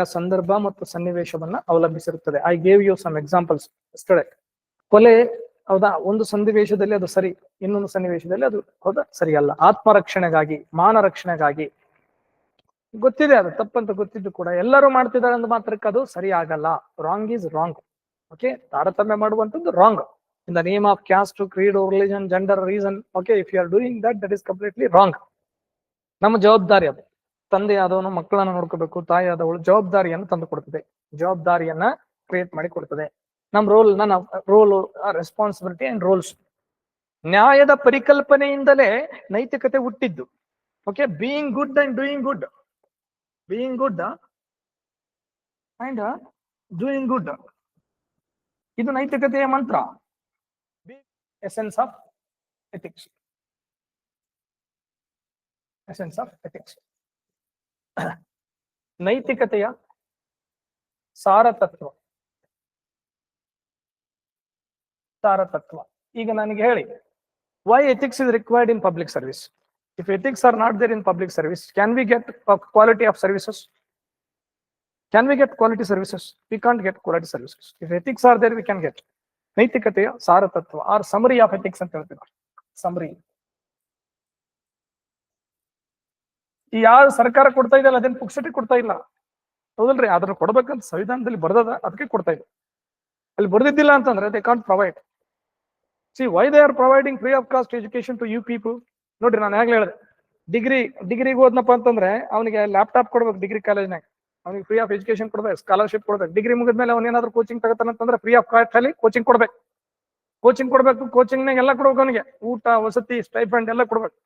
ಆಯಾ ಸಂದರ್ಭ ಮತ್ತು ಸನ್ನಿವೇಶವನ್ನ ಅವಲಂಬಿಸಿರುತ್ತದೆ. I gave you some examples ಸ್ಥಳ ಕೊಲೆ, ಹೌದಾ? ಒಂದು ಸನ್ನಿವೇಶದಲ್ಲಿ ಅದು ಸರಿ, ಇನ್ನೊಂದು ಸನ್ನಿವೇಶದಲ್ಲಿ ಅದು ಹೌದಾ? ಸರಿಯಲ್ಲ. ಆತ್ಮರಕ್ಷಣೆಗಾಗಿ ಮಾನ ರಕ್ಷಣೆಗಾಗಿ ಗೊತ್ತಿದೆ ಅದು, ತಪ್ಪಂತ ಗೊತ್ತಿದ್ದು ಕೂಡ. ಎಲ್ಲರೂ ಮಾಡ್ತಿದ್ದಾರೆ ಅಂದ ಮಾತ್ರಕ್ಕೆ ಅದು ಸರಿ ಆಗಲ್ಲ ರಾಂಗ್ ಈಸ್ ರಾಂಗ್ ಓಕೆ ತಾರತಮ್ಯ ಮಾಡುವಂತದ್ದು wrong in the name of caste creed religion gender reason okay if you are doing that that is completely wrong ನಮ್ಮ ಜವಾಬ್ದಾರಿ ಅದು. ತಂದೆ ಆದವನು ಮಕ್ಕಳನ್ನ ನೋಡ್ಕೋಬೇಕು ತಾಯಿ ಆದವಳು ಜವಾಬ್ದಾರಿಯನ್ನು ತಂದು ಕೊಡ್ತದೆ. ಜವಾಬ್ದಾರಿಯನ್ನ ಕ್ರಿಯೇಟ್ ಮಾಡಿ ಕೊಡ್ತದೆ. ನಮ್ ರೋಲ್ ನನ್ನ ರೋಲ್ ರೆಸ್ಪಾನ್ಸಿಬಿಲಿಟಿ ಅಂಡ್ ರೋಲ್ಸ್ ನ್ಯಾಯದ ಪರಿಕಲ್ಪನೆಯಿಂದಲೇ ನೈತಿಕತೆ ಹುಟ್ಟಿದ್ದು. Okay being good and doing good being good and doing good ಇದು ನೈತಿಕತೆಯ ಮಂತ್ರ. Essence of ethics essence of ethics ನೈತಿಕತೆಯ ಸಾರತತ್ವ ಸಾರತತ್ವ ಈಗ ನನಗೆ ಹೇಳಿ why ethics is required in public service if ethics are not there in public service can we get quality of services can we get quality services we can't get quality services if ethics are there we can get ನೈತಿಕತೆಯ ಸಾರತತ್ವ R summary of ethics ಅಂತ ಹೇಳ್ತೀವಿ summary ಈ ಯಾವ ಸರ್ಕಾರ ಕೊಡ್ತಾ ಇದೆಯಲ್ಲ ಅದೇನು ಪುಕ್ಸಟಿ ಕೊಡ್ತಾ ಇಲ್ಲ? ಹೌದಲ್ರಿ ಅದನ್ನ ಕೊಡ್ಬೇಕಂತ ಸಂವಿಧಾನದಲ್ಲಿ ಬರ್ದದ, ಅದಕ್ಕೆ ಕೊಡ್ತಾ ಇದೆ. ಅಲ್ಲಿ ಬರ್ದಿದ್ದಿಲ್ಲ ಅಂತಂದ್ರೆ they can't provide see why they are providing free of cost education to you people ನೋಡ್ರಿ, ನಾನು ಹೇಗೆ ಹೇಳಿದೆ. ಡಿಗ್ರಿ ಡಿಗ್ರಿಗೆ ಹೋದ್ನಪ್ಪ ಅಂತಂದ್ರೆ ಅವನಿಗೆ ಲ್ಯಾಪ್ಟಾಪ್ ಕೊಡ್ಬೇಕು ಡಿಗ್ರಿ ಕಾಲೇಜ್ನಾಗ ಅವ್ನಿಗೆ ಫ್ರೀ ಆಫ್ ಎಜುಕೇಶನ್ ಕೊಡ್ಬೇಕು ಸ್ಕಾಲರ್ಶಿಪ್ ಕೊಡ್ಬೇಕು. ಡಿಗ್ರಿ ಮುಗಿದ್ಮೇಲೆ ಏನಾದ್ರು ಕೋಚಿಂಗ್ ತಗೋತಾನಂತಂದ್ರೆ ಫ್ರೀ ಆಫ್ ಕಾಸ್ಟ್ ಅಲ್ಲಿ ಕೋಚಿಂಗ್ ಕೊಡ್ಬೇಕು. ಕೋಚಿಂಗ್ ಕೊಡ್ಬೇಕು ಕೋಚಿಂಗ್ನಾಗ ಎಲ್ಲ ಕೊಡ್ಬೇಕು ಅವನಿಗೆ. ಊಟ, ವಸತಿ ಸ್ಟೈಫಂಡ್ ಎಲ್ಲ ಕೊಡ್ಬೇಕು.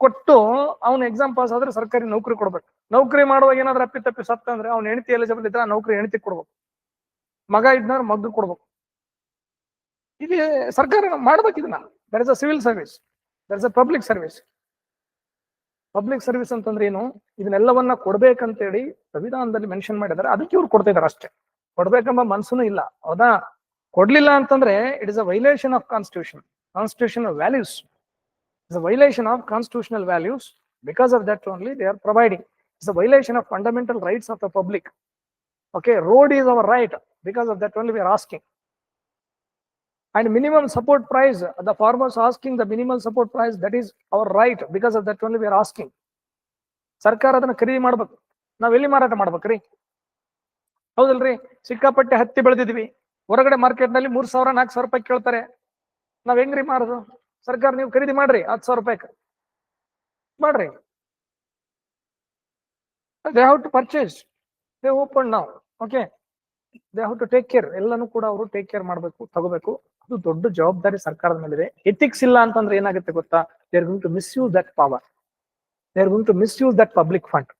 ಕೊಟ್ಟು ಅವ್ನ ಎಕ್ಸಾಮ್ ಪಾಸ್ ಆದ್ರೆ ಸರ್ಕಾರಿ ನೌಕರಿ ಕೊಡ್ಬೇಕು. ನೌಕರಿ ಮಾಡುವಾಗ ಏನಾದ್ರೂ ಅಪ್ಪಿ ತಪ್ಪಿ ಸತ್ತ ಅಂದ್ರೆ ಅವ್ನ ಹೆಂಡತಿ ಎಲಿಜಿಬಲ್ ಇದ್ರೆ ಆ ನೌಕರಿ ಹೆಂಡತಿ ಕೊಡ್ಬೇಕು. ಮಗ ಇದ್ನವ್ರ ಮಗ್ ಕೊಡ್ಬೇಕು. ಇದು ಸರ್ಕಾರ ಮಾಡ್ಬೇಕು ಇದನ್ನ. There is a civil service there is a public service public service ಅಂತಂದ್ರೆ ಏನು? ಇದನ್ನೆಲ್ಲವನ್ನ ಕೊಡ್ಬೇಕಂತೇಳಿ ಸಂವಿಧಾನದಲ್ಲಿ ಮೆನ್ಷನ್ ಮಾಡಿದ್ದಾರೆ. ಅದಕ್ಕೆ ಇವ್ರು ಕೊಡ್ತಾ ಇದಾರೆ ಅಷ್ಟೇ. ಕೊಡ್ಬೇಕೆಂಬ ಮನ್ಸೂನು ಇಲ್ಲ. ಹೌದಾ? ಕೊಡ್ಲಿಲ್ಲ ಅಂತಂದ್ರೆ it is a violation of constitution constitution values is a violation of constitutional values because of that only they are providing it's a violation of fundamental rights of the public okay road is our right because of that only we are asking and minimum support price, the farmers asking the minimal support price, that is our right. Because of that only we are asking. ಸರ್ಕಾರ ಅದನ್ನ ಖರೀದಿ ಮಾಡ್ಬೇಕು. ನಾವ್ ಎಲ್ಲಿ ಮಾರಾಟ ಮಾಡ್ಬೇಕ್ರಿ? ಹೌದಲ್ರಿ? ಸಿಕ್ಕಾಪಟ್ಟೆ ಹತ್ತಿ ಬೆಳೆದಿದ್ವಿ. ಹೊರಗಡೆ ಮಾರ್ಕೆಟ್ನಲ್ಲಿ ಮೂರ್ ಸಾವಿರ, ನಾಲ್ಕು ಸಾವಿರ ರೂಪಾಯಿ ಕೇಳ್ತಾರೆ. ನಾವ್ ಹೆಂಗ್ರಿ ಮಾರೋದು? ಸರ್ಕಾರ ನೀವು ಖರೀದಿ ಮಾಡ್ರಿ, ಹತ್ತು ಸಾವಿರ ರೂಪಾಯಿ ಮಾಡ್ರಿ. They have to purchase they open ನಾವು okay they have to take care ಎಲ್ಲನೂ ಕೂಡ ಅವರು ಟೇಕ್ ಕೇರ್ ಮಾಡಬೇಕು, ತಗೋಬೇಕು. ಅದು ದೊಡ್ಡ ಜವಾಬ್ದಾರಿ ಸರ್ಕಾರದ ಮೇಲಿದೆ. ಎಥಿಕ್ಸ್ ಇಲ್ಲ ಅಂತಂದ್ರೆ ಏನಾಗುತ್ತೆ ಗೊತ್ತಾ? They are going to misuse that power they are going to misuse that public fund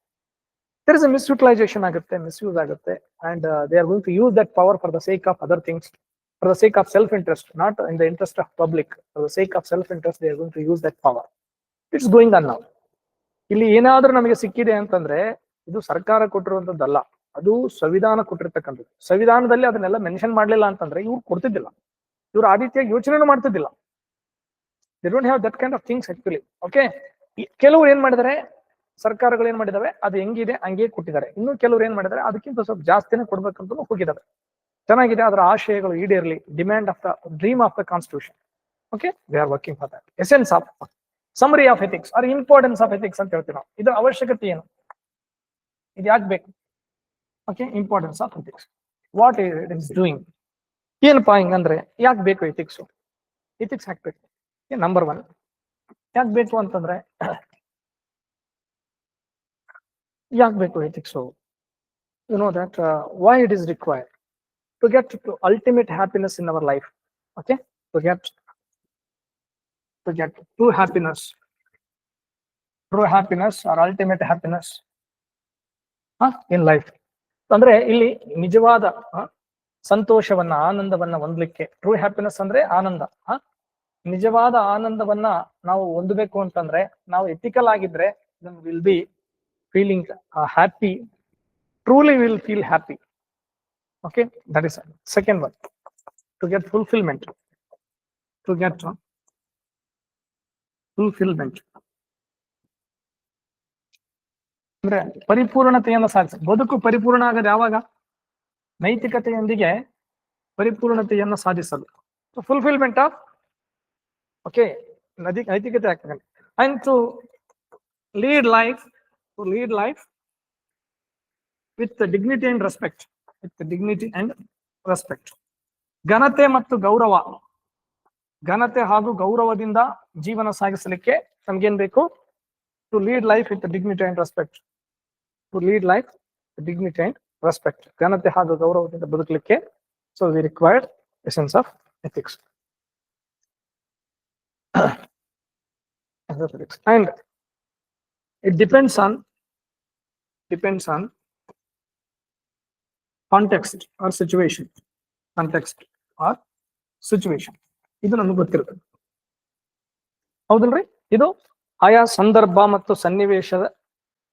there is a misutilisation ಆಗುತ್ತೆ. ಮಿಸ್ಯೂಸ್ ಆಗುತ್ತೆ and they are going to use that power for the sake of other things self interest not in the interest of public for the sake of self interest they are going to use that power it's going on ನಾವು ಇಲ್ಲಿ ಏನಾದ್ರೂ ನಮಗೆ ಸಿಕ್ಕಿದೆ ಅಂತಂದ್ರೆ, ಇದು ಸರ್ಕಾರ ಕೊಟ್ಟಿರುವಂತದ್ದಲ್ಲ. ಅದು ಸಂವಿಧಾನ ಕೊಟ್ಟಿರ್ತಕ್ಕಂಥದ್ದು. ಸಂವಿಧಾನದಲ್ಲಿ ಅದನ್ನೆಲ್ಲ ಮೆನ್ಷನ್ ಮಾಡ್ಲಿಲ್ಲ ಅಂತಂದ್ರೆ ಇವ್ರು ಕೊಡ್ತಿದ್ದಿಲ್ಲ. ಇವ್ರು ಆ ರೀತಿಯಾಗಿ ಯೋಚನೆನೂ ಮಾಡ್ತಿದ್ದಿಲ್ಲ. They don't have that kind of things actually okay ಕೆಲವರು ಏನ್ ಮಾಡಿದರೆ ಸರ್ಕಾರಗಳು ಏನ್ ಮಾಡಿದಾವೆ ಅದು ಹೆಂಗಿದೆ? ಹಂಗೆ ಕೊಟ್ಟಿದ್ದಾರೆ. ಇನ್ನು ಕೆಲವರು ಏನ್ ಮಾಡಿದ್ದಾರೆ? ಅದಕ್ಕಿಂತ ಸ್ವಲ್ಪ ಜಾಸ್ತಿನೇ ಕೊಡ್ಬೇಕಂತ ಹೋಗಿದ್ದಾರೆ ಚೆನ್ನಾಗಿದೆ, ಅದರ ಆಶಯಗಳು ಈಡೇರಲಿ demand of the dream of the constitution okay we are working for that essence of summary of ethics or importance of ethics ಅಂತ ಹೇಳ್ತೀವಿ ನಾವು. ಇದರ ಅವಶ್ಯಕತೆ ಏನು? ಇದು ಯಾಕೆ ಬೇಕು? Okay importance of ethics what it is doing ಏನಪ್ಪಾ ಹಿಂಗಂದ್ರೆ ಯಾಕೆ ಬೇಕು ಎಥಿಕ್ಸ್ ಎಥಿಕ್ಸ್ ಹಾಕ್ಬೇಕು ನಂಬರ್ ಒನ್ ಯಾಕೆ ಬೇಕು ಅಂತಂದ್ರೆ, ಯಾಕೆ ಬೇಕು ethics you know that why it is required to get to ultimate happiness in our life okay to get to get true happiness true happiness or ultimate happiness in life ಅಂದ್ರೆ ಇಲ್ಲಿ ನಿಜವಾದ ಸಂತೋಷವನ್ನ, ಆನಂದವನ್ನ ಹೊಂದಲಿಕ್ಕೆ true happiness ಅಂದ್ರೆ ಆನಂದ ನಿಜವಾದ ಆನಂದವನ್ನ ನಾವು ಹೊಂದಬೇಕು ಅಂತಂದ್ರೆ, ನಾವು ಎಥಿಕಲ್ ಆಗಿದ್ರೆ will be feeling happy truly will feel happy okay that is second one to get fulfilment to get fulfilment ಅಂದ್ರೆ ಪರಿಪೂರ್ಣತೆಯನ್ನು ಸಾಧಿಸ ಬದುಕು ಪರಿಪೂರ್ಣ ಆಗದು ಯಾವಾಗ? ನೈತಿಕತೆಯೊಂದಿಗೆ ಪರಿಪೂರ್ಣತೆಯನ್ನು ಸಾಧಿಸಲು. ಫುಲ್ಫಿಲ್ಮೆಂಟ್ ಆಫ್ ಓಕೆ ನದಿ ನೈತಿಕತೆ ಆಗ್ತದೆ. And to lead life to lead life with dignity and respect with dignity and respect ಘನತೆ ಮತ್ತು ಗೌರವ. ಘನತೆ ಹಾಗೂ ಗೌರವದಿಂದ ಜೀವನ ಸಾಗಿಸಲಿಕ್ಕೆ ನಮ್ಗೇನ್ ಬೇಕು? To lead life with dignity and respect to lead life dignity and respect ಘನತೆ ಹಾಗೂ ಗೌರವದಿಂದ ಬದುಕಲಿಕ್ಕೆ so we required essence of ethics and it depends on depends on context or situation context or situation ಇದು ನಮಗೆ ಗೊತ್ತಿರುತ್ತೆ. ಹೌದಲ್ರಿ? ಇದು ಆಯಾ ಸಂದರ್ಭ ಮತ್ತು ಸನ್ನಿವೇಶದ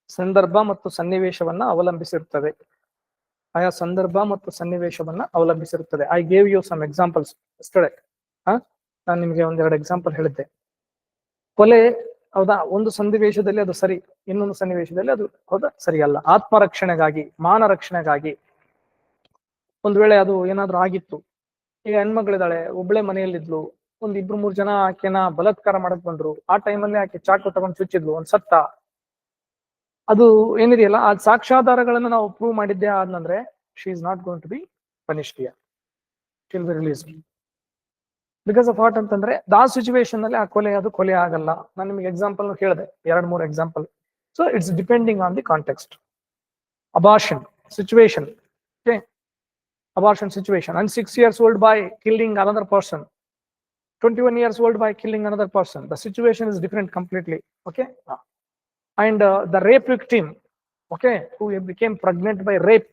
ಸಂದರ್ಭ ಮತ್ತು ಸನ್ನಿವೇಶವನ್ನ ಅವಲಂಬಿಸಿರುತ್ತದೆ. ಆಯಾ ಸಂದರ್ಭ ಮತ್ತು ಸನ್ನಿವೇಶವನ್ನ ಅವಲಂಬಿಸಿರುತ್ತದೆ. I gave you some examples yesterday ನಾನು ನಿಮಗೆ ಒಂದೆರಡು ಎಕ್ಸಾಂಪಲ್ ಹೇಳಿದ್ದೆ. ಕೊಲೆ, ಹೌದಾ? ಒಂದು ಸನ್ನಿವೇಶದಲ್ಲಿ ಅದು ಸರಿ, ಇನ್ನೊಂದು ಸನ್ನಿವೇಶದಲ್ಲಿ ಅದು, ಹೌದಾ? ಸರಿಯಲ್ಲ. ಆತ್ಮರಕ್ಷಣೆಗಾಗಿ ಮಾನ ರಕ್ಷಣೆಗಾಗಿ ಒಂದ್ ವೇಳೆ ಅದು ಏನಾದ್ರೂ ಆಗಿತ್ತು. ಈಗ ಹೆಣ್ಮಗಳಿದ್ದಾಳೆ, ಒಬ್ಳೆ ಮನೆಯಲ್ಲಿದ್ಲು, ಒಂದ್ ಇಬ್ರು ಮೂರ್ ಜನ ಆಕೆನ ಬಲತ್ಕಾರ ಮಾಡಕ್ ಬಂದ್ರು. ಆ ಟೈಮಲ್ಲಿ ಆಕೆ ಚಾಕು ತಗೊಂಡ್ ಚುಚ್ಚಿದ್ಲು, ಒಂದ್ ಸತ್ತ. ಅದು ಏನಿದೆಯಲ್ಲ, ಆ ಸಾಕ್ಷ್ಯಾಧಾರಗಳನ್ನ ನಾವು ಪ್ರೂವ್ ಮಾಡಿದ್ದೆ ಆದ್ನಂದ್ರೆ she is not going to be punished release because of what ಅಂತಂದ್ರೆ ದಾ ಸಿಚುವೇಶನ್ ಅಲ್ಲಿ ಆ ಕೊಲೆ ಅದು ಕೊಲೆ ಆಗಲ್ಲ. ನಾನು ನಿಮಗೆ ಎಕ್ಸಾಂಪಲ್ ಹೇಳಿದೆ, ಎರಡ್ ಮೂರು example so it's depending on the context abortion situation okay abortion situation. And 6 years old by killing another person. 21 years old by killing another person. The situation is different completely. Okay? And uh, the rape victim okay who became pregnant by rape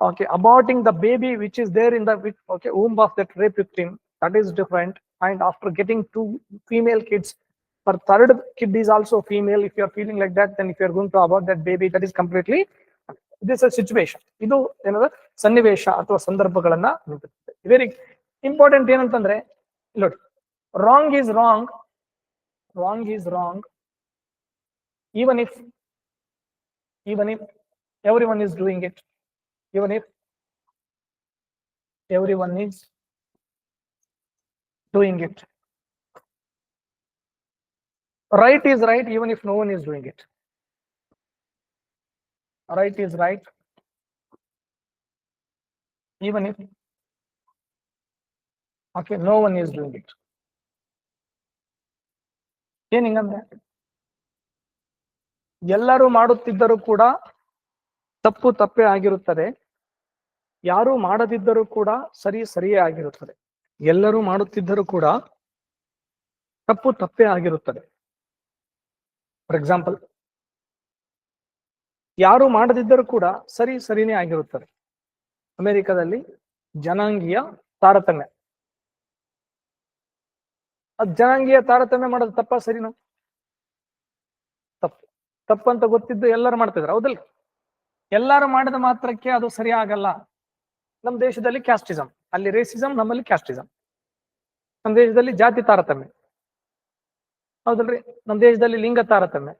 okay aborting the baby which is there in the okay womb of that rape victim that is different. And after getting two female kids for third kid is also female. If you are feeling like that then if you are going to abort that baby that is completely this is a situation. You know another ಸನ್ನಿವೇಶ ಅಥವಾ ಸಂದರ್ಭಗಳನ್ನ very important ಏನಂತಂದ್ರೆ, ನೋಡಿ wrong is wrong wrong is wrong even if even if everyone is doing it even if everyone is doing it right is right even if no one is doing it right is right even if, okay, no one is doing it. ಏನ್ ಎಲ್ಲರೂ ಮಾಡುತ್ತಿದ್ದರೂ ಕೂಡ ತಪ್ಪು ತಪ್ಪೇ ಆಗಿರುತ್ತದೆ. ಯಾರು ಮಾಡದಿದ್ದರೂ ಕೂಡ ಸರಿ ಸರಿಯೇ ಆಗಿರುತ್ತದೆ. ಎಲ್ಲರೂ ಮಾಡುತ್ತಿದ್ದರೂ ಕೂಡ ತಪ್ಪು ತಪ್ಪೇ ಆಗಿರುತ್ತದೆ. ಫಾರ್ ಎಕ್ಸಾಂಪಲ್ ಯಾರು ಮಾಡದಿದ್ದರೂ ಕೂಡ ಸರಿ ಸರಿನೇ ಆಗಿರುತ್ತದೆ. ಅಮೆರಿಕದಲ್ಲಿ ಜನಾಂಗೀಯ ತಾರತಮ್ಯ. ಅದ್ ಜನಾಂಗೀಯ ತಾರತಮ್ಯ ಮಾಡೋದು ತಪ್ಪ ಸರಿನಾ? ತಪ್ಪು. ತಪ್ಪಂತ ಗೊತ್ತಿದ್ದು ಎಲ್ಲರೂ ಮಾಡ್ತಿದ್ರು ಹೌದಲ್ ಎಲ್ಲರೂ ಮಾಡಿದ ಮಾತ್ರಕ್ಕೆ ಅದು ಸರಿ ಆಗಲ್ಲ ನಮ್ಮ ದೇಶದಲ್ಲಿ ಕ್ಯಾಸ್ಟಿಸಮ್ ಅಲ್ಲಿ ರೇಸಿಸಮ್ ನಮ್ಮಲ್ಲಿ ಕ್ಯಾಸ್ಟಿಸಮ್ ನಮ್ಮ ದೇಶದಲ್ಲಿ ಜಾತಿ ತಾರತಮ್ಯ. ಹೌದಲ್ರಿ? ನಮ್ಮ ದೇಶದಲ್ಲಿ ಲಿಂಗ ತಾರತಮ್ಯ.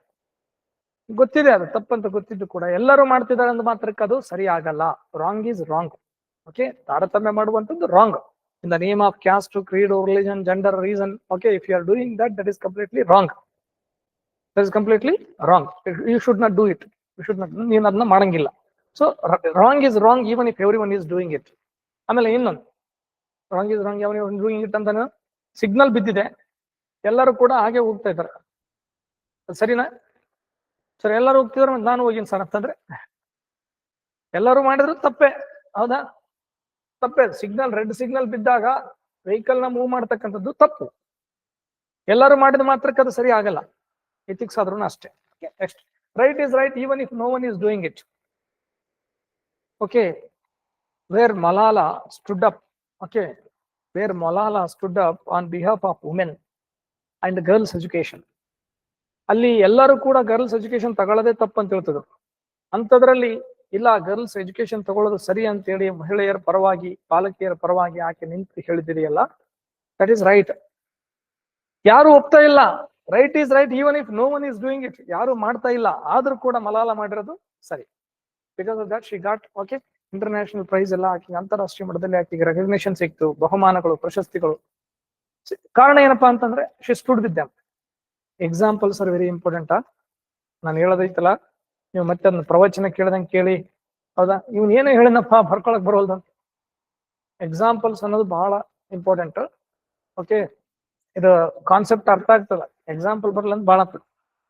ಗೊತ್ತಿದೆ ಅದು ತಪ್ಪಂತ ಗೊತ್ತಿದ್ದು ಕೂಡ. ಎಲ್ಲರೂ ಮಾಡ್ತಿದ್ದಾರೆ ಅಂದ ಮಾತ್ರಕ್ಕೆ ಅದು ಸರಿ ಆಗಲ್ಲ. ರಾಂಗ್ ಈಸ್ ರಾಂಗ್ ಓಕೆ ತಾರತಮ್ಯ ಮಾಡುವಂತದ್ದು wrong in the name of caste creed religion gender reason okay if you are doing that that is completely wrong that is completely wrong you should not do it you should not ನೀನು ಅದನ್ನ ಮಾಡಂಗಿಲ್ಲ. So wrong is wrong even if everyone is doing it ಆಮೇಲೆ ಇನ್ನೊಂದು. Wrong is wrong ಯಾವ doing it ಅಂತ signal ಬಿದ್ದಿದೆ. ಎಲ್ಲರೂ ಕೂಡ ಹಾಗೆ ಹೋಗ್ತಾ ಇದ್ದಾರೆ. ಸರಿನಾ? ಸರ್ ಎಲ್ಲರೂ ಹೋಗ್ತಿದ್ರು ಮತ್ತೆ ನಾನು ಹೋಗಿನ್ ಸರ್ ಅಂತಂದ್ರೆ. ಎಲ್ಲರೂ ಮಾಡಿದ್ರು ತಪ್ಪೆ. ಹೌದಾ? ತಪ್ಪೆ. ಸಿಗ್ನಲ್ ರೆಡ್ ಸಿಗ್ನಲ್ ಬಿದ್ದಾಗ ವೆಹಿಕಲ್ನ ಮೂವ್ ಮಾಡ್ತಕ್ಕಂಥದ್ದು ತಪ್ಪು. ಎಲ್ಲರೂ ಮಾಡಿದ ಮಾತ್ರಕ್ಕೆ ಅದು ಸರಿ ಆಗಲ್ಲ. ಎಥಿಕ್ಸ್ ಆದ್ರೂ ಅಷ್ಟೇ. Next right is right even if no one is doing it okay where Malala stood up okay where Malala stood up on behalf of women and girls education ಅಲ್ಲಿ ಎಲ್ಲರೂ ಕೂಡ ಗರ್ಲ್ಸ್ ಎಜುಕೇಶನ್ ತಗೊಳ್ಳೋದೇ ತಪ್ಪು ಅಂತ ಹೇಳ್ತಿದ್ರು. ಅಂಥದ್ರಲ್ಲಿ, ಇಲ್ಲ ಗರ್ಲ್ಸ್ ಎಜುಕೇಶನ್ ತಗೊಳ್ಳೋದು ಸರಿ ಅಂತೇಳಿ ಮಹಿಳೆಯರ ಪರವಾಗಿ, ಪಾಲಕಿಯರ ಪರವಾಗಿ ಆಕೆ ನಿಂತು ಹೇಳಿದಿರಿಯಲ್ಲ ದಟ್ ಈಸ್ ರೈಟ್ ಯಾರು ಒಪ್ತಾ ಇಲ್ಲ? Right is right even if no one is doing it ಯಾರು ಮಾಡ್ತಾ ಇಲ್ಲ, ಆದ್ರೂ ಕೂಡ ಮಲಾಲ ಮಾಡಿರೋದು ಸರಿ. Because of that she got okay international prize ಎಲ್ಲ ಆಕೆ ಅಂತಾರಾಷ್ಟ್ರೀಯ ಮಟ್ಟದಲ್ಲಿ ಆಕೆಗೆ ರೆಕಗ್ನೇಷನ್ ಸಿಕ್ತು, ಬಹುಮಾನಗಳು, ಪ್ರಶಸ್ತಿಗಳು. ಕಾರಣ ಏನಪ್ಪಾ ಅಂತಂದ್ರೆ she them examples are very important ನಾನು ಹೇಳೋದೈತಲ್ಲ, ನೀವು ಮತ್ತೆ ಅದನ್ನ ಪ್ರವಚನ ಕೇಳ್ದಂಗೆ ಕೇಳಿ, ಹೌದಾ? ಇವ್ನು ಏನು ಹೇಳಿನಪ್ಪ ಬರ್ಕೊಳಕ್ ಬರೋಲ್ದು. ಎಕ್ಸಾಂಪಲ್ಸ್ ಅನ್ನೋದು ಬಹಳ ಇಂಪಾರ್ಟೆಂಟ್ ಓಕೆ ಇದು ಕಾನ್ಸೆಪ್ಟ್ ಅರ್ಥ ಆಗ್ತದ. ಎಕ್ಸಾಂಪಲ್ ಬರಲ್ಲ ಅಂತ ಬಹಳ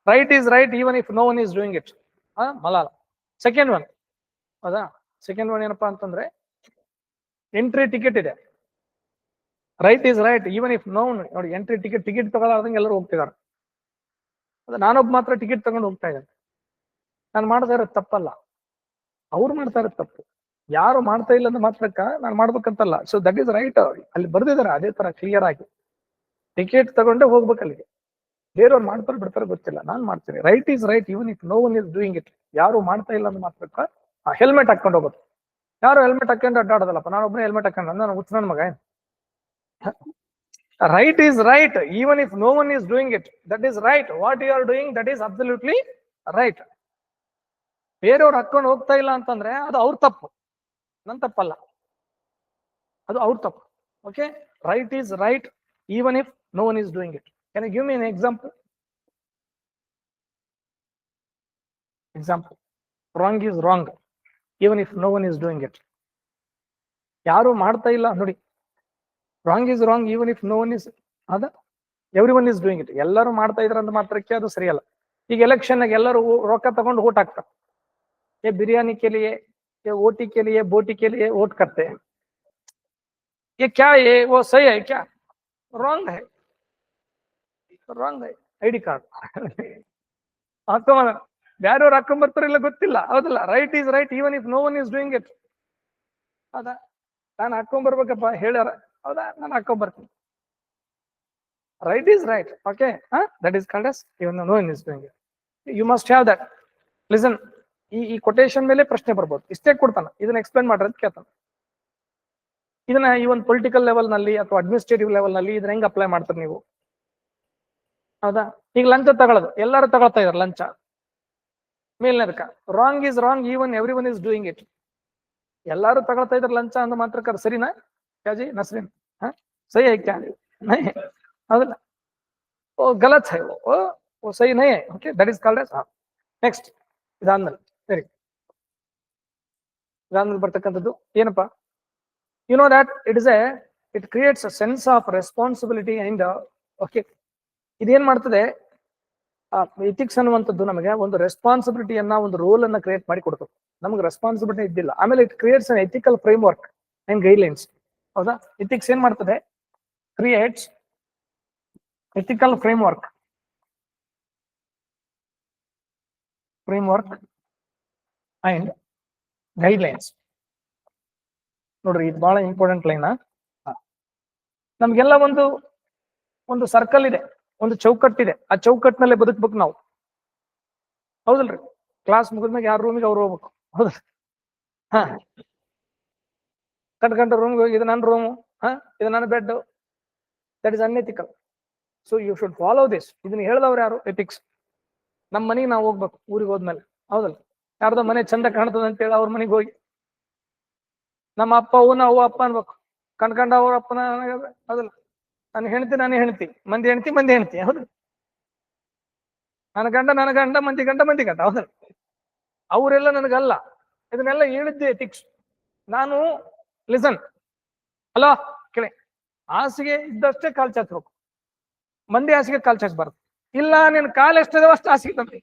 right is right even if no one is doing it ಹಾ ಮಲಾಲ ಸೆಕೆಂಡ್ ಒನ್ ಹೌದಾ? ಸೆಕೆಂಡ್ ಒನ್ ಏನಪ್ಪಾ ಅಂತಂದ್ರೆ ಎಂಟ್ರಿ ಟಿಕೆಟ್ ಇದೆ. Right is right even if none ನೋಡಿ ಎಂಟ್ರಿ ಟಿಕೆಟ್ ಟಿಕೆಟ್ ತಗೊಳ್ಳಾರ್ದಂಗೆ ಎಲ್ಲರೂ ಹೋಗ್ತಿದಾರೆ ಅದು ನಾನೊಬ್ಬ ಮಾತ್ರ ಟಿಕೆಟ್ ತಗೊಂಡು ಹೋಗ್ತಾ ಇದ್ದಾನೆ. ನಾನು ಮಾಡ್ತಾ ಇರೋದು ತಪ್ಪಲ್ಲ. ಅವ್ರು ಮಾಡ್ತಾ ಇರೋದು ತಪ್ಪು. ಯಾರು ಮಾಡ್ತಾ ಇಲ್ಲ ಅಂದ್ರೆ ಮಾತ್ರಕ್ಕ ನಾನು ಮಾಡ್ಬೇಕಂತಲ್ಲ. ಸೊ ದಟ್ ಈಸ್ ರೈಟ್ ಅಲ್ಲಿ ಬರ್ದಿದ್ದಾರೆ ಅದೇ ತರ ಕ್ಲಿಯರ್ ಆಗಿ. ಟಿಕೆಟ್ ತಗೊಂಡೇ ಹೋಗ್ಬೇಕು ಅಲ್ಲಿಗೆ. ಬೇರೆಯವ್ರು ಮಾಡ್ತಾರೆ, ಬಿಡ್ತಾರೆ ಗೊತ್ತಿಲ್ಲ. ನಾನು ಮಾಡ್ತೀನಿ. Right is right even if no one is doing it ಯಾರು ಮಾಡ್ತಾ ಇಲ್ಲ ಅಂದ್ರೆ ಮಾತ್ರಕ್ಕ ಹೆಲ್ಮೆಟ್ ಹಾಕೊಂಡು ಹೋಗೋದು. ಯಾರು ಹೆಲ್ಮೆಟ್ ಹಾಕೊಂಡು ಅಡ್ಡಾಡೋದಲ್ಲಪ್ಪ? ನಾನೊಬ್ಬನೇ ಹೆಲ್ಮೆಟ್ ಹಾಕೊಂಡು ನಾನು ಹುಚ್ಚ ನನ್ನ ಮಗ right is right even if no one is doing it that is right what you are doing that is absolutely right ಬೇರೆಯವ್ರು ಹಾಕೊಂಡು ಹೋಗ್ತಾ ಇಲ್ಲ ಅಂತಂದ್ರೆ ಅದು ಅವ್ರ ತಪ್ಪು. ನನ್ ತಪ್ಪಲ್ಲ. ಅದು ಅವ್ರ ತಪ್ಪು. Okay right is right even if no one is doing it can give me example example wrong is wrong even if no one is doing it ಯಾರು ಮಾಡ್ತಾ ಇಲ್ಲ, ನೋಡಿ. wrong is wrong even if no one is ಅದ everyone is doing it ಎಲ್ಲರೂ ಮಾಡ್ತಾ ಇದ್ರ ಅಂತ ಮಾತ್ರಕ್ಕೆ ಅದು ಸರಿಯಲ್ಲ ಈಗ ಎಲೆಕ್ಷನ್ ಎಲ್ಲರೂ ರೊಕ್ಕ ತಗೊಂಡು ಓಟ್ ಹಾಕ್ತಾರೆ ये बिरयानी के लिए ये ओटी के लिए बोटी के लिए वोट करते हैं ये क्या है वो सही है क्या रॉन्ग है ರಾಂಗ್ ಐ ಡಿ ಕಾರ್ಡ್ ಹಾಕೊಂಬ ಬ್ಯಾರವ್ರು ಹಾಕೊಂಬರ್ತಾರ ಇಲ್ಲ ಗೊತ್ತಿಲ್ಲ ಹೌದಲ್ಲ right is right even if no one is doing it ಹೌದಾ ನಾನು ಹಾಕೊಂಬರ್ಬೇಕಪ್ಪ ಹೇಳ್ಯಾರ ಹೌದಾ? ನಾನು ಹಾಕೊಂಬರ್ತೀನಿ right is right okay that is called as even no in is doing you must have that listen ಈ ಈ ಕೊಟೇಶನ್ ಮೇಲೆ ಪ್ರಶ್ನೆ ಬರ್ಬೋದು. ಇಷ್ಟೇ ಕೊಡ್ತಾನ. ಇದನ್ನ ಎಕ್ಸ್ಪ್ಲೇನ್ ಮಾಡ್ರಿ ಅಂತ ಕೇಳ್ತಾನ. ಇದನ್ನ ಈ ಒಂದು ಪೊಲಿಟಿಕಲ್ ಲೆವೆಲ್ನಲ್ಲಿ ಅಥವಾ ಅಡ್ಮಿನಿಸ್ಟ್ರೇಟಿವ್ ಲೆವೆಲ್ನಲ್ಲಿ ಇದನ್ನ ಹೆಂಗ್ ಅಪ್ಲೈ ಮಾಡ್ತಾರೆ ನೀವು? ಹೌದಾ? ಈಗ ಲಂಚ ತಗೊಳ್ಳೋದು. ಎಲ್ಲರೂ ತಗೊಳ್ತಾ ಇದಾರೆ ಲಂಚ ಮೇಲ್ನದಕ wrong is wrong even everyone is doing it ಎಲ್ಲಾರು ತಗೊಳ್ತಾ ಇದಾರೆ ಲಂಚ ಅಂದ ಮಾತ್ರ ಸರಿನಾ? क्या जी नसरीन है सही है क्या नहीं है वो गलत है वो वो सही नहीं है okay that is called as next ಇದಾದ್ಮೇಲೆ ವೆರಿ ಇದಾದ್ಮೇಲೆ ಬರತಕ್ಕಂತದ್ದು ಏನಪ್ಪ? You know that it is a it creates a sense of responsibility and okay ಇದೇನ್ ಮಾಡ್ತದೆ? ಇಥಿಕ್ಸ್ ಅನ್ನುವಂಥದ್ದು ನಮಗೆ ಒಂದು ರೆಸ್ಪಾನ್ಸಿಬಿಲಿಟಿಯನ್ನ ಒಂದು ರೋಲ್ ಅನ್ನ ಕ್ರಿಯೇಟ್ ಮಾಡಿ ಕೊಡ್ತದೆ. ನಮಗೆ ರೆಸ್ಪಾನ್ಸಿಬಿಲಿಟಿ ಇದ್ದಿಲ್ಲ. ಆಮೇಲೆ it creates an ethical framework and guidelines ಹೌದಾ? ಎಥಿಕ್ಸ್ ಏನ್ ಮಾಡ್ತದೆ? Creates ethical framework framework and guidelines ನೋಡ್ರಿ ಇದು ಬಹಳ ಇಂಪಾರ್ಟೆಂಟ್ ಲೈನ್ ನಮ್ಗೆಲ್ಲ ಒಂದು ಒಂದು ಸರ್ಕಲ್ ಇದೆ ಒಂದು ಚೌಕಟ್ಟಿದೆ ಆ ಚೌಕಟ್ಟಿನಲ್ಲೇ ಬದುಕ್ಬೇಕು ನಾವು. ಹೌದಲ್ರಿ? ಕ್ಲಾಸ್ ಮುಗಿದ್ಮೇಲೆ ಯಾರ ರೂಮಿಗೆ ಅವ್ರು ಹೋಗ್ಬೇಕು? ಹೌದ್ರಿ ಹಾ. ಕಟ್ಕೊಂಡ ರೂಮ್ಗೆ ಹೋಗಿ, ಇದು ನನ್ನ ರೂಮು ಹಾ, ಇದು ನನ್ನ bed that is unethical so you should follow this ಇದನ್ನ ಹೇಳಿದವ್ರು ಯಾರು? ಎಥಿಕ್ಸ್ ನಮ್ಮ ಮನೆಗೆ ನಾವು ಹೋಗ್ಬೇಕು, ಊರಿಗೆ ಹೋದ್ಮೇಲೆ. ಹೌದಲ್ಲ? ಯಾರ್ದೋ ಮನೆ ಚಂದ ಕಾಣ್ತದ ಅಂತೇಳಿ ಅವ್ರ ಮನೆಗೆ ಹೋಗಿ. ನಮ್ಮ ಅಪ್ಪ ಅವ್ನ ಅವ್ವ ಅಪ್ಪ ಅನ್ಬೇಕು. ಕಣ್ಕಂಡ ಅವ್ರ ಅಪ್ಪನ ಹೌದಲ್ಲ? ನಾನು ಹೆಣ್ತಿ ನಾನು ಹೆಣ್ತಿ ಮಂದಿ ಹೆಣ್ತಿ ಮಂದಿ ಹೆಣ್ತಿ ಹೌದು? ನನ್ನ ಗಂಡ ನನ್ನ ಗಂಡ, ಮಂದಿ ಗಂಡ ಮಂದಿ ಗಂಡ. ಹೌದಲ್ಲ? ಅವರೆಲ್ಲ ನನಗಲ್ಲ. ಇದನ್ನೆಲ್ಲ ಹೇಳಿದ್ದೆ ಎಥಿಕ್ಸ್ ನಾನು ಲಿಸನ್ ಅಲೋ ಕೇಳಿ. ಹಾಸಿಗೆ ಇದ್ದಷ್ಟೇ ಕಾಲ್ ಚಾಚಬೇಕು ಮಂದಿ ಹಾಸಿಗೆ ಕಾಲ್ ಚಾಚಬಾರ್ದು ಇಲ್ಲ, ನಿನ್ ಕಾಲ್ ಎಷ್ಟಿದೆ ಅಷ್ಟು ಹಾಸಿಗೆ ತಂದೆ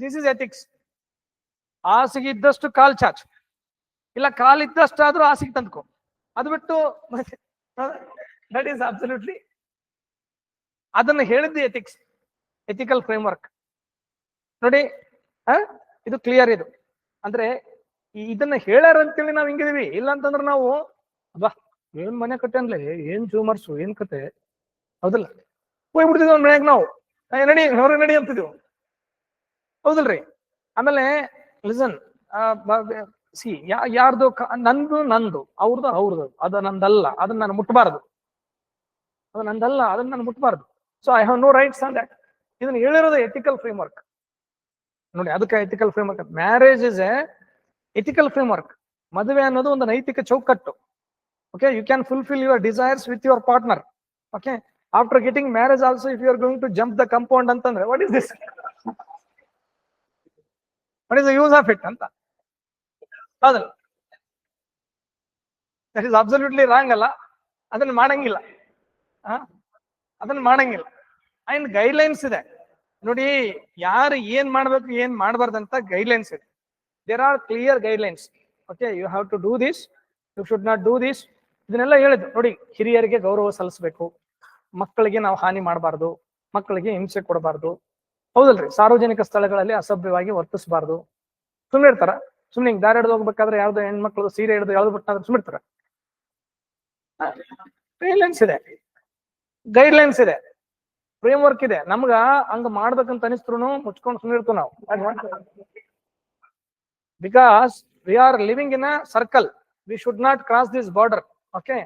ದಿಸ್ ಇಸ್ ಎಥಿಕ್ಸ್ ಹಾಸಿಗೆ ಇದ್ದಷ್ಟು ಕಾಲ್ ಚಾಚ್. ಇಲ್ಲ, ಕಾಲ್ ಇದ್ದಷ್ಟಾದ್ರೂ ಹಾಸಿಗೆ ತಂದ್ಕೊ. ಅದು ಬಿಟ್ಟು ದಟ್ ಈಸ್ ಅಬ್ಸಲ್ಯೂಟ್ಲಿ ಅದನ್ನ ಹೇಳಿದ್ದು ಎಥಿಕ್ಸ್ ಎಥಿಕಲ್ ಫ್ರೇಮ್ ವರ್ಕ್ ನೋಡಿ ಇದು ಕ್ಲಿಯರ್ ಇದು. ಅಂದ್ರೆ ಇದನ್ನ ಹೇಳ್ಯಾರ ಅಂತೇಳಿ ನಾವ್ ಹಿಂಗಿದೀವಿ. ಇಲ್ಲ ಅಂತಂದ್ರೆ ನಾವು, ಅಬ್ಬಾ, ಏನ್ ಮನೆ ಕಟ್ಟೆ ಅನ್ಲೆ? ಏನ್ ಜೂಮರ್ಸು, ಏನ್ ಕತೆ? ಹೌದಲ್ಲ? ಹೋಗ್ಬಿಡ್ತಿದ್ವಿ ಒಂದ್ ಮನ್ಯಾಗ ನಾವು. ನಡಿ, ಹೊರಗೆ ನಡಿ ಅಂತಿದ್ವಿ. ಹೌದಲ್ರಿ? ಆಮೇಲೆ ಲಿಸನ್ ಸಿ ಯಾರ್ದು ನಂದು ನಂದು. ಅವ್ರದ್ದು ಅವ್ರದ್ದು ಅದು ನಂದಲ್ಲ. ಅದನ್ನ ನಾನು ಮುಟ್ಬಾರ್ದು. ಅದು ನಂದಲ್ಲ, ಅದನ್ನ ನಾನು ಮುಟ್ಬಾರ್ದು. So I have no rights on that ಇದನ್ನ ಹೇಳಿರೋದು ಎಥಿಕಲ್ ಫ್ರೇಮ್ ವರ್ಕ್ ನೋಡಿ, ಅದಕ್ಕೆ ethical framework marriage is a ethical framework ಮದುವೆ ಅನ್ನೋದು ಒಂದು ನೈತಿಕ ಚೌಕಟ್ಟು. Okay you can fulfil your desires with your partner okay after getting marriage also if you are going to jump the compound ಅಂತಂದ್ರೆ what is this what is the use of it ಅಂತ? ಹೌದಲ್ಲ that is absolutely wrong ಅಲ್ಲ. ಅದನ್ನ ಮಾಡಂಗಿಲ್ಲ? ಅದನ್ನ ಮಾಡಂಗಿಲ್ಲ. And guidelines ಇದೆ. ನೋಡಿ, ಯಾರು ಏನ್ ಮಾಡ್ಬೇಕು, ಏನ್ ಮಾಡಬಾರ್ದಂತ ಗೈಡ್ಲೈನ್ಸ್ ಇದೆ. There are clear guidelines okay you have to do this you should not do this ಇದನ್ನೆಲ್ಲ ಹೇಳಿದ್ರು. ನೋಡಿ, ಹಿರಿಯರಿಗೆ ಗೌರವ ಸಲ್ಲಿಸಬೇಕು. ಮಕ್ಕಳಿಗೆ ನಾವು ಹಾನಿ ಮಾಡಬಾರ್ದು. ಮಕ್ಕಳಿಗೆ ಹಿಂಸೆ ಕೊಡಬಾರ್ದು. ಹೌದಲ್ರಿ? ಸಾರ್ವಜನಿಕ ಸ್ಥಳಗಳಲ್ಲಿ ಅಸಭ್ಯವಾಗಿ ವರ್ತಿಸಬಾರ್ದು. ಸುಮ್ಮನೆ ಇರ್ತಾರ? ಸುಮ್ಮನೆ ದಾರಿ ಹಿಡಿದು ಹೋಗ್ಬೇಕಾದ್ರೆ ಯಾವ್ದು ಹೆಣ್ಮಕ್ಳು ಸೀರೆ ಹಿಡಿದು ಯಾವ್ದು ಬಿಟ್ಟಾದ್ರೆ ಸುಮ್ಮನೆ ಇರ್ತಾರ? ಗೈಡ್ಲೈನ್ಸ್ ಇದೆ. ಗೈಡ್ಲೈನ್ಸ್ ಇದೆ. ಫ್ರೇಮ್ ವರ್ಕ್ ಇದೆ. ನಮ್ಗ ಹಂಗ ಮಾಡ್ಬೇಕಂತ ಅನಿಸ್ತ್ರು ಮುಚ್ಕೊಂಡು ಸುಮ್ಮನೆ ಇರ್ತೀವಿ ನಾವು. Because we are living in a circle we should not cross this border okay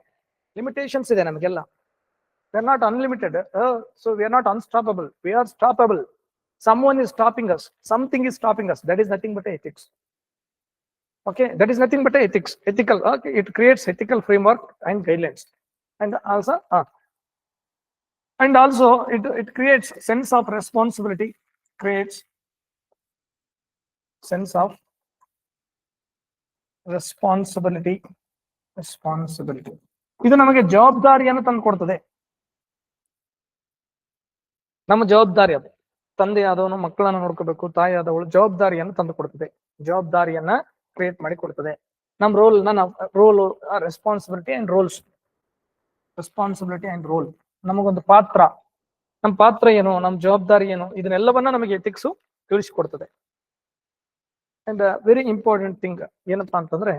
limitations ಇದೆ ನಮಗೆಲ್ಲ we are not unlimited so we are not unstoppable we are stoppable someone is stopping us something is stopping us that is nothing but ethics okay that is nothing but a ethics ethical okay it creates ethical framework and guidelines and also uh, and also it it creates sense of responsibility creates sense responsibility responsibility. ಇದು ನಮಗೆ ಜವಾಬ್ದಾರಿಯನ್ನು ತಂದು ಕೊಡ್ತದೆ. ನಮ್ಮ ಜವಾಬ್ದಾರಿ ಅದು. ತಂದೆ ಆದವನು ಮಕ್ಕಳನ್ನ ನೋಡ್ಕೋಬೇಕು ತಾಯಿ ಆದವಳು ಜವಾಬ್ದಾರಿಯನ್ನು ತಂದು ಕೊಡ್ತದೆ. ಜವಾಬ್ದಾರಿಯನ್ನ ಕ್ರಿಯೇಟ್ ಮಾಡಿ ಕೊಡ್ತದೆ. ನಮ್ ರೋಲ್ ನನ್ನ role responsibility and roles responsibility and role ನಮಗೊಂದು ಪಾತ್ರ. ನಮ್ಮ ಪಾತ್ರ ಏನು, ನಮ್ಮ ಜವಾಬ್ದಾರಿ ಏನು, ಇದನ್ನೆಲ್ಲವನ್ನ ನಮಗೆ ಎಥಿಕ್ಸು ತಿಳಿಸಿಕೊಡ್ತದೆ. ಅಂಡ್ ವೆರಿ ಇಂಪಾರ್ಟೆಂಟ್ ಥಿಂಗ್ ಏನಪ್ಪಾ ಅಂತಂದ್ರೆ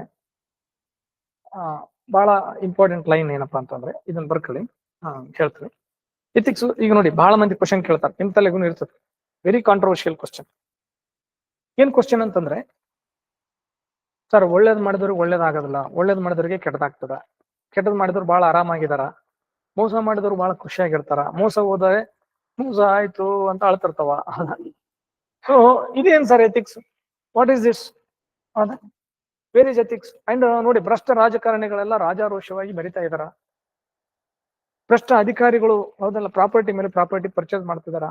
ಬಹಳ ಇಂಪಾರ್ಟೆಂಟ್ ಲೈನ್ ಏನಪ್ಪಾ ಅಂತಂದ್ರೆ, ಇದನ್ನ ಬರ್ಕೊಳ್ಳಿ. ಹೇಳ್ತೀನಿ. ಎಥಿಕ್ಸ್ ಈಗ ನೋಡಿ ಬಹಳ ಮಂದಿ ಕ್ವಶನ್ ಕೇಳ್ತಾರೆ. ನಿಮ್ ತಲೆಗೂ ಇರ್ತದೆ. ವೆರಿ ಕಾಂಟ್ರವರ್ಷಿಯಲ್ ಕ್ವಶನ್ ಏನ್ ಕ್ವಶನ್ ಅಂತಂದ್ರೆ, ಸರ್, ಒಳ್ಳೇದ್ ಮಾಡಿದವ್ರಿಗೆ ಒಳ್ಳೇದಾಗೋದಿಲ್ಲ. ಒಳ್ಳೇದ್ ಮಾಡಿದವ್ರಿಗೆ ಕೆಟ್ಟದಾಗ್ತದ. ಕೆಟ್ಟದ್ ಮಾಡಿದವ್ರು ಬಹಳ ಆರಾಮಾಗಿದಾರ. ಮೋಸ ಮಾಡಿದವ್ರು ಬಹಳ ಖುಷಿಯಾಗಿರ್ತಾರ. ಮೋಸ ಹೋದರೆ, ಮೋಸ ಆಯ್ತು ಅಂತ ಅಳ್ತಿರ್ತಾವ. ಸೊ ಇದೇನ್ sir ethics what is this where is ethics and ನೋಡಿ, ಭ್ರಷ್ಟ ರಾಜಕಾರಣಿಗಳೆಲ್ಲ ರಾಜಾರೋಷವಾಗಿ ಮೆರಿತಾ ಇದಾರ ಭ್ರಷ್ಟ ಅಧಿಕಾರಿಗಳು, ಹೌದಲ್ಲ ಪ್ರಾಪರ್ಟಿ ಮೇಲೆ ಪ್ರಾಪರ್ಟಿ ಪರ್ಚೇಸ್ ಮಾಡ್ತಿದಾರ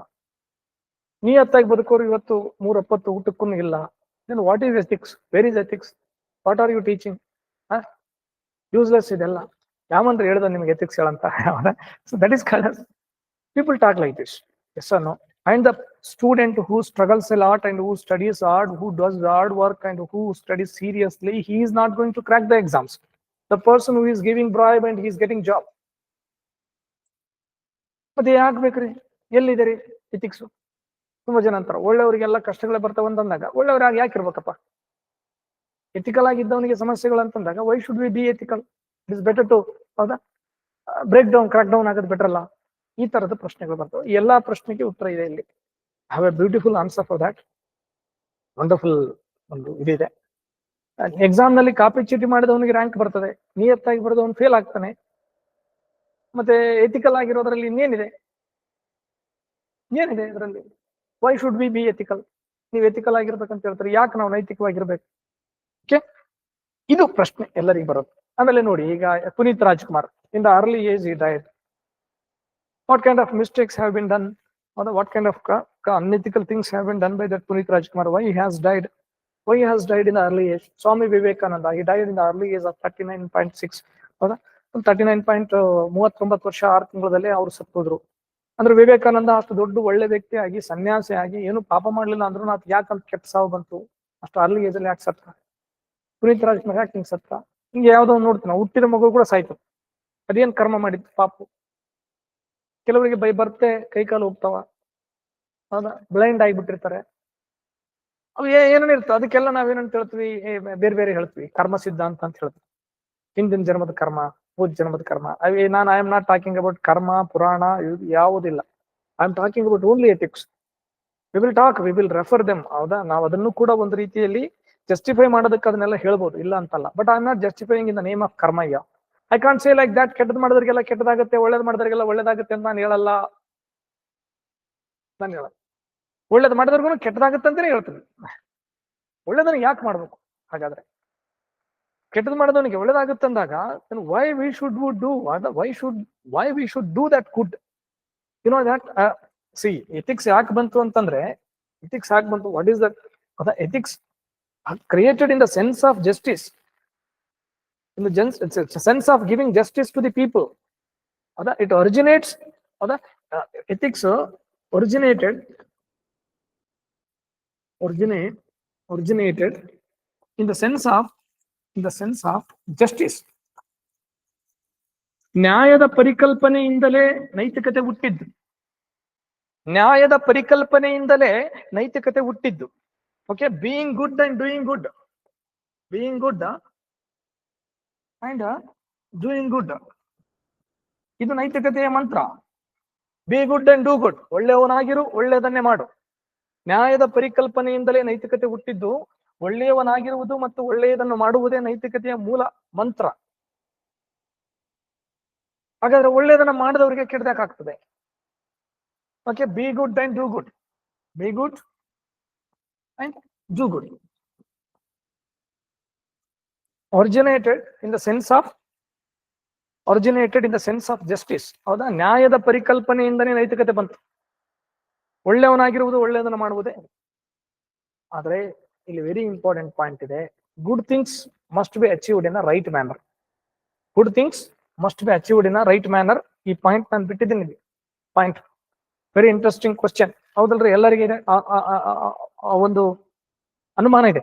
ನಿಯತ್ತಾಗಿ ಬದುಕೋರು ಇವತ್ತು ಮೂರಪ್ಪತ್ತು ಊಟಕ್ಕೂ ಇಲ್ಲ. Then what is ethics where is ethics what are you teaching useless ಇದೆಲ್ಲ. ಯಾವಂದ್ರೆ ಹೇಳ್ದ ನಿಮ್ಗೆ ethics ಹೇಳಂತ. That is call people talk like this as no and the student who struggles a lot and who studies hard who does hard work and who studies seriously he is not going to crack the exams the person who is giving bribe and he is getting job ಮತ್ತೆ ಯಾಕೆ ಬೇಕ್ರಿ ಎಲ್ಲಿದೆ ರೀ ethics ತುಂಬಾ ಜನ ಅಂತಾರ ಒಳ್ಳೆಯವರಿಗೆಲ್ಲ ಕಷ್ಟಗಳೇ ಬರ್ತಾವ ಅಂತಂದಾಗ ಒಳ್ಳೆಯವ್ರಾಗಿ ಯಾಕೆ ಇರ್ಬೇಕಪ್ಪ ಎಥಿಕಲ್ ಆಗಿದ್ದವನಿಗೆ ಸಮಸ್ಯೆಗಳು ಅಂತಂದಾಗ why should we be ethical it is better to ಹೌದಾ ಬ್ರೇಕ್ ಡೌನ್ ಕ್ರಾಕ್ ಡೌನ್ ಆಗೋದು ಬೆಟರ್ ಅಲ್ಲ ಈ ತರದ ಪ್ರಶ್ನೆಗಳು ಬರ್ತವೆ ಎಲ್ಲಾ ಪ್ರಶ್ನೆಗೆ ಉತ್ತರ ಇದೆ ಇಲ್ಲಿ. Have a beautiful answer for that wonderful ಒಂದು ಇದಿದೆ. ಎಕ್ಸಾಮ್ನಲ್ಲಿ ಕಾಪಿ ಚೀಟಿ ಮಾಡಿದವನಿಗೆ ರ್ಯಾಂಕ್ ಬರ್ತದೆ. ನಿಯತ್ತಾಗಿ ಬರೆದವನು ಫೇಲ್ ಆಗ್ತಾನೆ. ಮತ್ತೆ ಎಥಿಕಲ್ ಆಗಿರೋದ್ರಲ್ಲಿ ಇನ್ನೇನಿದೆ? ಏನಿದೆ ಇದರಲ್ಲಿ? Why should be be ethical ನೀವು ಎಥಿಕಲ್ ಆಗಿರ್ಬೇಕಂತ ಹೇಳ್ತಾರೆ. ಯಾಕೆ ನಾವು ನೈತಿಕವಾಗಿರ್ಬೇಕು? ಓಕೆ ಇದು ಪ್ರಶ್ನೆ ಎಲ್ಲರಿಗೂ ಬರುತ್ತೆ. ಆಮೇಲೆ ನೋಡಿ, ಈಗ Puneeth Rajkumar in the early age ಈ what kind of mistakes have been done? Or kind of of unethical things have done by by Puneeth Rajkumar why has he why has died has early age Swami Vivekananda ಈ died he early age of early age point six ಹೌದಾ? Thirty nine point ಮೂವತ್ತೊಂಬತ್ತು ವರ್ಷ ಆರು ತಿಂಗಳಲ್ಲೇ ಅವ್ರು ಸತ್ತೋದ್ರು. ಅಂದ್ರೆ ವಿವೇಕಾನಂದ ಅಷ್ಟು ದೊಡ್ಡ ಒಳ್ಳೆ ವ್ಯಕ್ತಿ ಆಗಿ ಸನ್ಯಾಸಿ ಆಗಿ, ಏನು ಪಾಪ ಮಾಡ್ಲಿಲ್ಲ ಅಂದ್ರೂ ನಾತ್ ಯಾಕಂತ ಕೆಟ್ಟ ಸಾವು ಬಂತು? ಅಷ್ಟು ಅರ್ಲಿ ಏಜ್ ಅಲ್ಲಿ ಯಾಕೆ ಸತ್ತ? ಪುನೀತ್ ರಾಜ್ಕುಮಾರ್ ಯಾಕೆ ಹಿಂಗ್ ಸತ್ತ? ಹಿಂಗೆ ಯಾವ್ದೋ ನೋಡ್ತೀನಿ. ಹುಟ್ಟಿದ ಮಗು ಕೂಡ ಸಾಯ್ತು. ಅದೇನ್ ಕರ್ಮ ಮಾಡಿತ್ತು ಪಾಪು. ಕೆಲವರಿಗೆ ಬೈ ಬರ್ತೆ ಕೈ ಕಾಲು ಹೋಗ್ತಾವ. ಹೌದಾ? ಬ್ಲೈಂಡ್ ಆಗಿಬಿಟ್ಟಿರ್ತಾರೆ. ಅವು ಏನೇನು ಇರ್ತವೆ? ಅದಕ್ಕೆಲ್ಲ ನಾವೇನಂತ ಹೇಳ್ತೀವಿ? ಬೇರೆ ಬೇರೆ ಹೇಳ್ತೀವಿ. ಕರ್ಮ ಸಿದ್ಧಾಂತ ಅಂತ ಹೇಳ್ತೀವಿ. ಹಿಂದಿನ ಜನ್ಮದ ಕರ್ಮ ಪೂಜ್ ಜನ್ಮದ ಕರ್ಮ. ಅವೇ ನಾನು I am not talking about karma, ಪುರಾಣ ಯಾವುದಿಲ್ಲ. I am talking about only ethics we will talk we will refer them ಹೌದಾ? ನಾವು ಅದನ್ನು ಕೂಡ ಒಂದು ರೀತಿಯಲ್ಲಿ ಜಸ್ಟಿಫೈ ಮಾಡೋದಕ್ಕೆ ಅದನ್ನೆಲ್ಲ ಹೇಳ್ಬೋದು. ಇಲ್ಲ ಅಂತಲ್ಲ. But I am not justifying in the name of ಕರ್ಮಯ್ಯ. I can't say like that ಕೆಟ್ಟದ್ ಮಾಡಿದ್ರಿಗೆಲ್ಲ ಕೆಟ್ಟದಾಗುತ್ತೆ, ಒಳ್ಳೇದ್ ಮಾಡಿದ್ರಿಗೆಲ್ಲ ಒಳ್ಳೇದಾಗುತ್ತೆ ಅಂತ ನಾನು ಹೇಳಲ್ಲ. ನಾನು ಹೇಳಲ್ಲ. ಒಳ್ಳೇದ್ ಮಾಡಿದ್ರಿಗೂ ಕೆಟ್ಟದಾಗುತ್ತೆ ಅಂತಾನೆ ಹೇಳ್ತೀನಿ. ಒಳ್ಳೇದನ್ನ ಯಾಕೆ ಮಾಡ್ಬೇಕು? ಹಾಗಾದ್ರೆ ಕೆಟ್ಟದ್ ಮಾಡಿದವನಿಗೆ ಒಳ್ಳೇದಾಗುತ್ತೆ ಅಂದಾಗ why we should would do why should why we should do that good you know that see ethics ಯಾಕೆ ಬಂತು ಅಂತಂದ್ರೆ ಎಥಿಕ್ಸ್ ಯಾಕೆ ಬಂತು? What is that ethics created in the sense of justice in the gens- it's a sense of giving justice to the people. Other, it originates, other, uh, ethics uh, originated, originate, originated in the sense of, in the sense of justice. ನ್ಯಾಯದ ಪರಿಕಲ್ಪನೆಯಿಂದಲೇ ನೈತಿಕತೆ ಹುಟ್ಟಿದ್ದು ನ್ಯಾಯದ ಪರಿಕಲ್ಪನೆಯಿಂದಲೇ ನೈತಿಕತೆ ಹುಟ್ಟಿದ್ದು okay being good and doing good being good and doing good ಇದು ನೈತಿಕತೆಯ ಮಂತ್ರ. Be good and do good ಒಳ್ಳೆಯವನಾಗಿರು ಒಳ್ಳೆಯದನ್ನೇ ಮಾಡು. ನ್ಯಾಯದ ಪರಿಕಲ್ಪನೆಯಿಂದಲೇ ನೈತಿಕತೆ ಹುಟ್ಟಿದ್ದು ಒಳ್ಳೆಯವನಾಗಿರುವುದು ಮತ್ತು ಒಳ್ಳೆಯದನ್ನು ಮಾಡುವುದೇ ನೈತಿಕತೆಯ ಮೂಲ ಮಂತ್ರ. ಹಾಗಾದ್ರೆ ಒಳ್ಳೆಯದನ್ನ ಮಾಡಿದವರಿಗೆ ಕೆಡ್ದಾಕಾಗ್ತದೆ okay be good and do good be good and do good originated in the sense of originated in the sense of justice ಹೌದಾ ನ್ಯಾಯದ ಪರಿಕಲ್ಪನೆಯಿಂದನೇ ನೈತಿಕತೆ ಬಂತು ಒಳ್ಳೆಯವನಾಗಿರುವುದು ಒಳ್ಳೆಯದನ್ನು ಮಾಡುವುದೇ ಆದರೆ ಇಲ್ಲಿ ವೆರಿ ಇಂಪಾರ್ಟೆಂಟ್ ಪಾಯಿಂಟ್ ಇದೆ good things must be achieved in a right manner good things must be achieved in a right manner ಈ ಪಾಯಿಂಟ್ ನಾನು ಬಿಟ್ಟಿದ್ದೀನಿ ಪಾಯಿಂಟ್ ವೆರಿ ಇಂಟ್ರೆಸ್ಟಿಂಗ್ ಕ್ವಶನ್ ಹೌದಲ್ರಿ ಎಲ್ಲರಿಗೆ ಒಂದು ಅನುಮಾನ ಇದೆ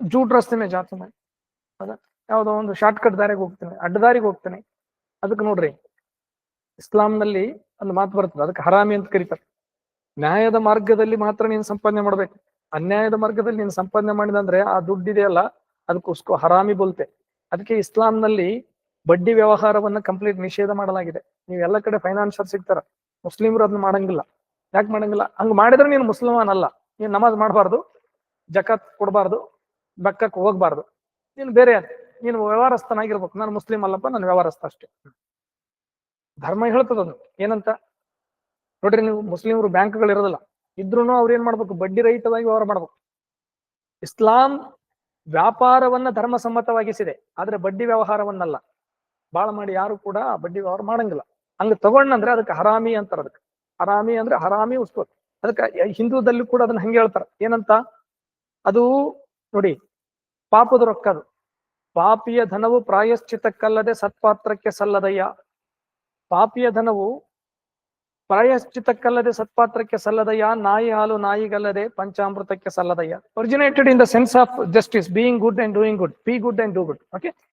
ಜೂಟ್ ರಸ್ತೆ ಮೇಲೆ ಜಾತ ನಾನು. ಹೌದಾ ಯಾವುದೋ ಒಂದು ಶಾರ್ಟ್ ಕಟ್ ದಾರಿಗೆ ಹೋಗ್ತೇನೆ ಅಡ್ಡದಾರಿಗೆ ಹೋಗ್ತೇನೆ. ಅದಕ್ಕೆ ನೋಡ್ರಿ, ಇಸ್ಲಾಂನಲ್ಲಿ ಒಂದು ಮಾತು ಬರ್ತದೆ, ಅದಕ್ಕೆ ಹರಾಮಿ ಅಂತ ಕರೀತಾರೆ. ನ್ಯಾಯದ ಮಾರ್ಗದಲ್ಲಿ ಮಾತ್ರ ನೀನು ಸಂಪಾದನೆ ಮಾಡ್ಬೇಕು. ಅನ್ಯಾಯದ ಮಾರ್ಗದಲ್ಲಿ ನೀನು ಸಂಪಾದನೆ ಮಾಡಿದಂದ್ರೆ ಆ ದುಡ್ಡಿದೆಯಲ್ಲ ಅದಕ್ಕೋಸ್ಕರ ಹರಾಮಿ ಬೋಲ್ತೆ. ಅದಕ್ಕೆ ಇಸ್ಲಾಂನಲ್ಲಿ ಬಡ್ಡಿ ವ್ಯವಹಾರವನ್ನ ಕಂಪ್ಲೀಟ್ ನಿಷೇಧ ಮಾಡಲಾಗಿದೆ. ನೀವು ಎಲ್ಲ ಕಡೆ ಫೈನಾನ್ಸರ್ ಸಿಗ್ತಾರ, ಮುಸ್ಲಿಮರು ಅದನ್ನ ಮಾಡಂಗಿಲ್ಲ. ಯಾಕೆ ಮಾಡಂಗಿಲ್ಲ? ಹಂಗ್ ಮಾಡಿದ್ರೆ ನೀನು ಮುಸ್ಲಿಮಾನ್ ಅಲ್ಲ ನೀನು ನಮಾಜ್ ಮಾಡಬಾರ್ದು, ಜಕಾತ್ ಕೊಡಬಾರ್ದು ಬೆಕ್ಕಕ್ಕೆ ಹೋಗ್ಬಾರ್ದು. ನೀನು ಬೇರೆ ನೀನು ವ್ಯವಹಾರಸ್ಥನಾಗಿರ್ಬೇಕು ನಾನು ಮುಸ್ಲಿಂ ಅಲ್ಲಪ್ಪ, ನಾನು ವ್ಯವಹಾರಸ್ಥ ಅಷ್ಟೇ. ಧರ್ಮ ಹೇಳ್ತದದು ಏನಂತ? ನೋಡ್ರಿ ನೀವು ಮುಸ್ಲಿಮರು ಬ್ಯಾಂಕ್ಗಳು ಇರೋದಿಲ್ಲ. ಇದ್ರೂ ಅವ್ರು ಏನ್ ಮಾಡ್ಬೇಕು? ಬಡ್ಡಿ ರಹಿತವಾಗಿ ವ್ಯವಹಾರ ಮಾಡ್ಬೇಕು. ಇಸ್ಲಾಂ ವ್ಯಾಪಾರವನ್ನ ಧರ್ಮ ಸಮ್ಮತವಾಗಿಸಿದೆ ಆದ್ರೆ ಬಡ್ಡಿ ವ್ಯವಹಾರವನ್ನಲ್ಲ. ಬಾಳ ಮಾಡಿ ಯಾರು ಕೂಡ ಬಡ್ಡಿ ವ್ಯವಹಾರ ಮಾಡಂಗಿಲ್ಲ. ಹಂಗ ತಗೊಂಡ್ನಂದ್ರೆ ಅದಕ್ಕೆ ಹರಾಮಿ ಅಂತಾರ ಅದಕ್ಕೆ. ಹರಾಮಿ ಅಂದ್ರೆ ಹರಾಮಿ ಉಸ್ತು ಅದಕ್ಕೆ ಹಿಂದೂದಲ್ಲಿ ಕೂಡ ಅದನ್ನ ಹಂಗೆ ಹೇಳ್ತಾರ. ಏನಂತ? ಅದು ನೋಡಿ ಪಾಪದ ರೊಕ್ಕದು. ಪಾಪಿಯ ಧನವು ಪ್ರಾಯಶ್ಚಿತಕ್ಕಲ್ಲದೆ ಸತ್ಪಾತ್ರಕ್ಕೆ ಸಲ್ಲದಯ್ಯ. ಪಾಪಿಯ ಧನವು ಪ್ರಾಯಶ್ಚಿತಕ್ಕಲ್ಲದೆ ಸತ್ಪಾತ್ರಕ್ಕೆ ಸಲ್ಲದಯ್ಯ, ನಾಯಿ ಹಾಲು ನಾಯಿಗಲ್ಲದೆ ಪಂಚಾಮೃತಕ್ಕೆ ಸಲ್ಲದಯ್ಯ. Originated in the sense of justice being good and doing good be good and do good okay